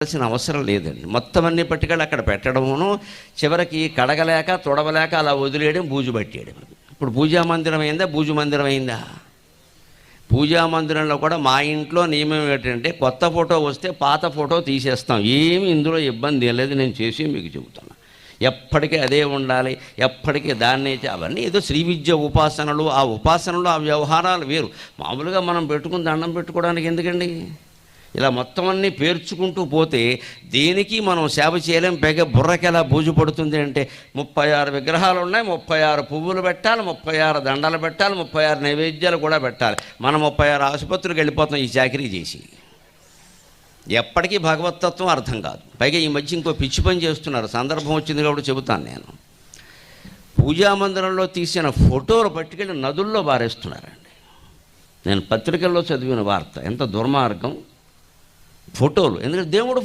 చేయాల్సిన అవసరం లేదండి. మొత్తం అన్ని పట్టుకెళ్ళి అక్కడ పెట్టడమును చివరికి కడగలేక తొడవలేక అలా వదిలేయడం బూజు పట్టేయడం ఇప్పుడు పూజా మందిరం అయిందా? బూజు మందిరం అయిందా? పూజా మందిరంలో కూడా మా ఇంట్లో నియమం ఏంటంటే కొత్త ఫోటో వస్తే పాత ఫోటో తీసేస్తాం. ఏమి ఇందులో ఇబ్బంది లేదు నేను చేసి మీకు చెబుతాను ఎప్పటికీ అదే ఉండాలి ఎప్పటికీ దాన్నే అవన్నీ ఏదో శ్రీ విద్య ఉపాసనలు ఆ ఉపాసనలు ఆ వ్యవహారాలు వేరు. మామూలుగా మనం పెట్టుకుని దండం పెట్టుకోవడానికి ఎందుకండి? ఇలా మొత్తం అన్నీ పేర్చుకుంటూ పోతే దేనికి మనం సేవ చేయలేం? పైగా బుర్రకి ఎలా బూజు పడుతుంది అంటే ముప్పై ఆరు విగ్రహాలు ఉన్నాయి ముప్పై ఆరు పువ్వులు పెట్టాలి ముప్పై ఆరు దండలు పెట్టాలి ముప్పై ఆరు నైవేద్యాలు కూడా పెట్టాలి. మనం ముప్పై ఆరు ఆసుపత్రికి వెళ్ళిపోతాం ఈ చాకరీ చేసి. ఎప్పటికీ భగవతత్వం అర్థం కాదు. పైగా ఈ మధ్య ఇంకో పిచ్చి పని చేస్తున్నారు. సందర్భం వచ్చింది కాబట్టి చెబుతాను నేను. పూజా మందిరంలో తీసిన ఫోటోలు పట్టుకెళ్ళి నదుల్లో బారేస్తున్నారండి. నేను పత్రికల్లో చదివిన వార్త. ఎంత దుర్మార్గం. ఫోటోలు. ఎందుకంటే దేవుడు ఫోటో